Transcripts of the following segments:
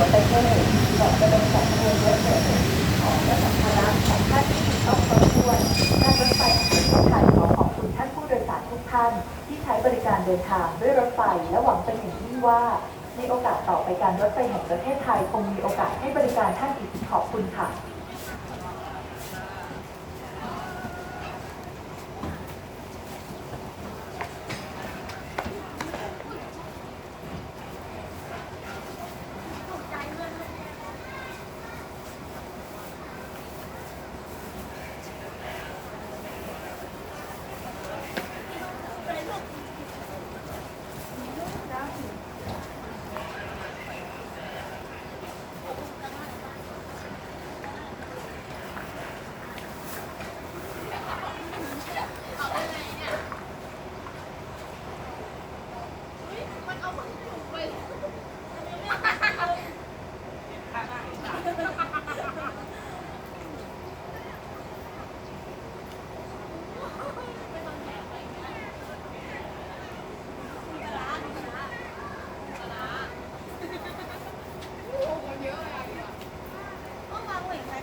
หัวใจเท่าร่หลดกรนและเศษของและสัมภารท่านที่สองตัวช่วยการรถไฟผ่านขอขอบคุณท่านผู้โดยสารทุกท่าน ที่ใช้บริการเดินทางด้วยรถไฟและหวังเป็นอย่างยิ่งว่าในโอกาสต่อไปการรถไฟแห่งประเทศไทยคงมีโอกาสให้บริการท่านอีกขอบคุณค่ะ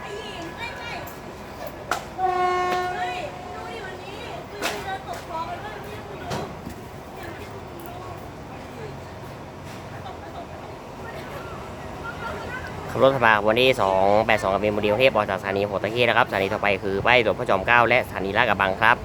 ไอ้หญิงไม่ไม่เฮ้ยดูดิวันนี้คือมีเดินตกคลองไปด้วยพี่คุณดูอย่างที่คุณดู ขับรถมาวันที่282กับเบนบุรีกรุงเทพออกจากสถานีหัวตะเข้นะครับสถานีต่อไปคือป้ายตัวพระจอมเกล้าและสถานีลาดกระบังครับ